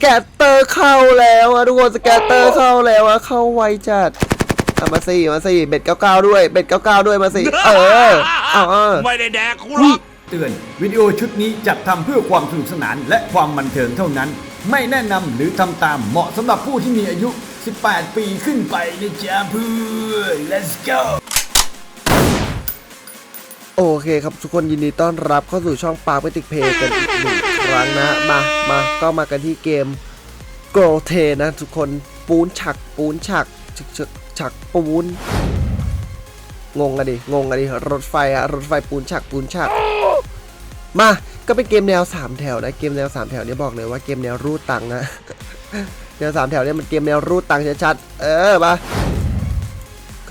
แกตเตอร์เข้าแล้วอะทุกคนสแกตเตอร์เข้าแล้วอะเข้าไวจัดเอามาสี่มาสี่เบ็ดเก้าเก้าด้วยเบ็ดเก้าเก้าด้วยมาสี่เออเอาเออไม่ได้แดกกูหรอกเตือนวิดีโอชุดนี้จัดทำเพื่อความสนุกสนานและความบันเทิงเท่านั้น ไม่แนะนำหรือทำตามเหมาะสำหรับผู้ที่มีอายุ 18 ปีขึ้นไปนะจ๊ะเพื่อน let's go โอเคครับทุกคนยินดีต้อนรับเข้าสู่ช่องปาร์คติกเพย์กันอีกหนึ่ง ครั้งนะมา มาก็มากันที่เกมโกรเทนะทุกคนปูนฉักปูนฉักฉึกฉักปูน งงกันดิ งงกันดิ รถไฟอะรถไฟปูนฉักปูนฉัก มา ก็เป็นเกมแนว 3 แถวนะ เกมแนว 3 แถวเนี้บอกเลยว่าเกมแนวรูดตังนะ แนว 3 แถวเนี้มันเกมแนวรูดตังชัดๆ เออมา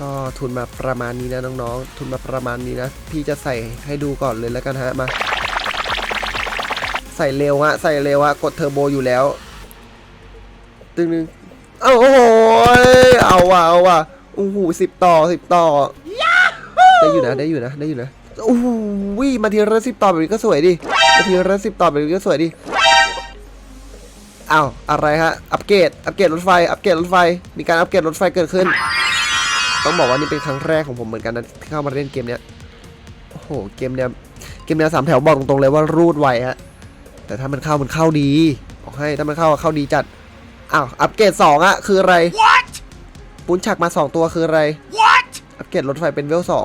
ก็ทุนมาประมาณนี้นะน้องๆ ทุนมาประมาณนี้นะ พี่จะใส่ให้ดูก่อนเลยแล้วกันฮะ มา ใส่เร็วฮะใส่เร็วฮะกดเทอร์โบอยู่แล้ว ตึงนึงเอ้าโอ้โหเอาว่ะเอาว่ะโอ้โหสิบต่อสิบต่อได้อยู่นะได้อยู่นะได้อยู่นะโอ้โหมาทีละสิบต่อแบบนี้ก็สวยดิมาทีละสิบต่อแบบนี้ก็สวยดิอ้าวอะไรฮะอัปเกรดอัปเกรดรถไฟอัปเกรดรถไฟ มีการอัปเกรดรถไฟเกิดขึ้น ต้องบอกว่านี่เป็นครั้งแรกของผมเหมือนกันนะที่เข้ามาเล่นเกมเนี้ยโอ้โหเกมเนี้ยเกมเนี้ยสามแถวบอกตรงๆเลยว่ารูดไวฮะ แต่ถ้ามันเข้ามันเข้าดีบอกให้ถ้ามันเข้าเข้าดีจัดอ้าวอัปเกรดสองอะคืออะไร What ปุ้นฉักมาสองตัวคืออะไร What อัปเกรดรถไฟเป็นเวลสอง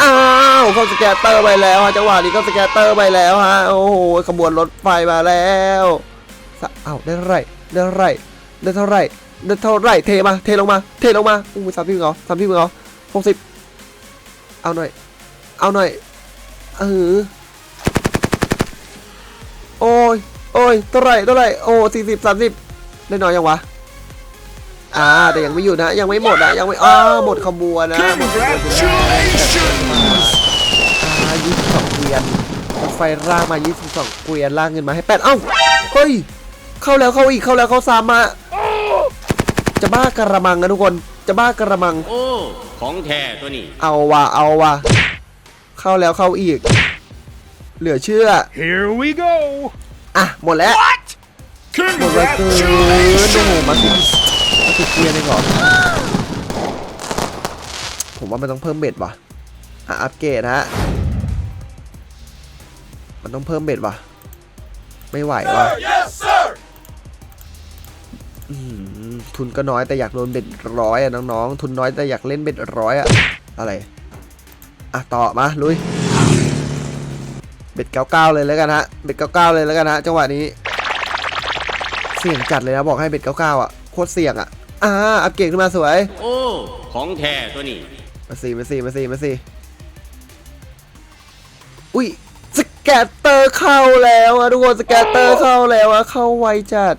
อ้าวเข้าสแกตเตอร์ไปแล้วฮะจังหวะนี้ก็สแกตเตอร์ไปแล้วฮะโอ้โหขบวนรถไฟมาแล้วสะอ้าวได้เท่าไหรได้เท่าไหรได้เท่าไหรได้เท่าไหรเทมาเทลงมาเทลงมาอู้สามที่มึงเหรอสามที่มึงเหรอหกสิบเอาหน่อย เอาหน่อย เออ โอ้ย โอ้ยเท่าไหรเท่าไหรโอ้สี่สิบสามสิบได้น้อยยังวะ อ่า แต่ยังไม่อยู่นะ ยังไม่หมดนะยังไม่ อ้าหมดขบวนนะหมดขบวน Congratulations อ่ายี่สิบสองเกวียนรถไฟร่างมายี่สิบสองเกวียนล่างเงินมาให้แปดเอ้า เฮ้ย เข้าแล้วเข้าอีก เข้าแล้วเข้าซ้ำมาจะบ้ากระมังนะทุกคน จะบ้ากระมัง โอ้ ของแท้ตัวนี้ เอาว่ะ เอาว่ะ เข้าแล้วเข้าอีก เหลือเชื่อ Here we go อะ หมดแล้ว What หมดแล้วเกินโอ้โหมาสิมาสิเกวียนเลยเหรอผมว่ามันต้องเพิ่มเบ็ดว่ะอะอัปเกรดฮะ มันต้องเพิ่มเบ็ดว่ะ ไม่ไหวว่ะ Yes sir อืมทุนก็น้อยแต่อยากโดนเบ็ดร้อยอะน้องๆ ทุนน้อยแต่อยากเล่นเบ็ดร้อยอะอะไร อะต่อมาลุยเบ็ดเก้าเก้าเลยแล้วกันฮะเบ็ดเก้าเก้าเลยแล้วกันฮะจังหวะนี้ เสี่ยงจัดเลยนะบอกให้เบ็ดเก้าเก้าอะโคตรเสี่ยงอะอ่าอัปเกรดขึ้นมาสวย โอ้ ของแท้ตัวนี้ มาสิมาสิมาสิมาสิอุ้ยสแกตเตอร์เข้าแล้วอะทุกคนสแกตเตอร์เข้าแล้วอะเข้าไวจัด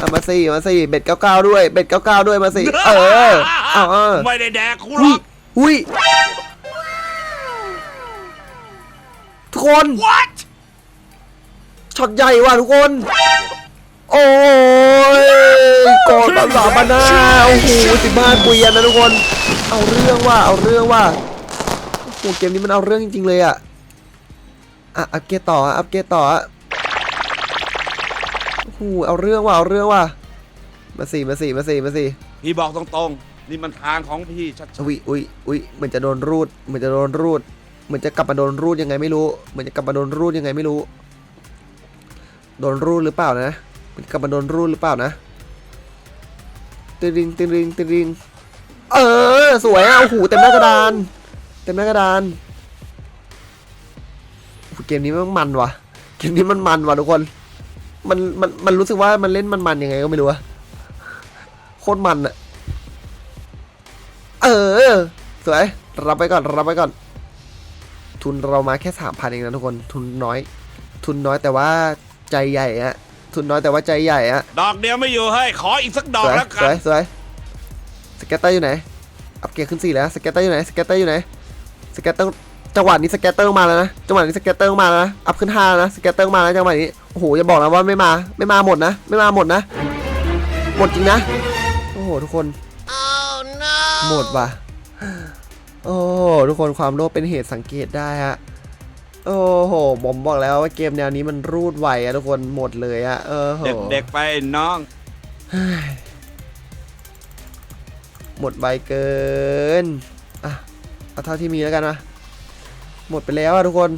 อะมาสิมาสิเบ็ดเก้าเก้าด้วยเบ็ดเก้าเก้าด้วยมาสิเออเอาเออไม่ได้แดกกูหรอุ้ยอกอุ้ย คน What ช็อตใหญ่ว่ะทุกคน โอ้ยกอดตลาบานาโอ้โหสิบห้าเกวียนนะทุกคน เอาเรื่องว่ะเอาเรื่องว่ะโอ้โหเกมนี้มันเอาเรื่องจริงๆเลยอะอะอัปเกรดต่ออะอัปเกรดต่ออะโอ้โหเอาเรื่องว่ะเอาเรื่องว่ะมาสี่มาสี่มาสี่มาสี่พี่บอกตรงๆ นี่มันทางของพี่ชัดอุ้ยอุ้ยอุ้ยเหมือนจะโดนรูดเหมือนจะโดนรูด เหมือนจะกลับมาโดนรูดยังไงไม่รู้ เหมือนจะกลับมาโดนรูดยังไงไม่รู้ โดนรูดหรือเปล่านะมันกลับมาโดนรูดหรือเปล่านะตึริงตึริงตึริง เออ สวยอะโอ้โหเต็มหน้ากระดาน เต็มหน้ากระดานเกมนี้มันมันว่ะ เกมนี้มันมันว่ะทุกคน มันมันมันรู้สึกว่ามันเล่นมันมันยังไงก็ไม่รู้อะโคตรมันอะเออ สวย รับไปก่อน รับไปก่อน ทุนเรามาแค่สามพันเองนะทุกคนทุนน้อย ทุนน้อยแต่ว่าใจใหญ่อะทุนน้อยแต่ว่าใจใหญ่อะๆดอกเดียวไม่อยู่ให้ยขออีกสักดอสกวยแล้วกัสวยนสวยสเก็ตเตอร์อยู่ไหนอัปเกรดขึ้นสี่แล้วสเก็ตเตอร์อยู่ไหนสเก็ตเตอร์อยู่ไหนสเก็ตเตอร์จังหวะนี้สเก็ตเตอร์มาแล้วนะจังหวะนี้สเก็ตเตอร์มาแล้วนะอัพขึ้นห้าแล้วนะสเก็ตเตอร์มาแล้วจังหวะนี้โอ้โหอย่าบอกนะว่าไม่มาไม่มาหมดนะ ไม่มาหมดนะ หมดจริงนะโอ้โหทุกคน หมดว่ะ โอ้โหทุกคนความโลภเป็นเหตุสังเกตได้ฮะโอ้โหผมบอกแล้วว่าเกมแนวนี้มันรูดไวอะทุกคนหมดเลยอะเออโหเด็กๆไปน้อง หมดไวเกินอะเอาเท่าที่มีแล้วกันนะหมดไปแล้วอะทุกคน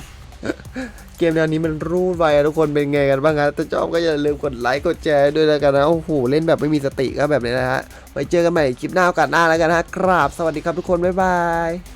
เกมแนวนี้มันรูดไวอะทุกคนเป็นไงกันบ้างครับถ้าชอบก็อย่าลืมกดไลค์กดแชร์ด้วยแล้วกันนะโอ้โหเล่นแบบไม่มีสติก็แบบนี้นะฮะ ไว้เจอกันใหม่คลิปหน้าโอกาสหน้าแล้วกันฮะกราบสวัสดีครับทุกคน บ๊ายบาย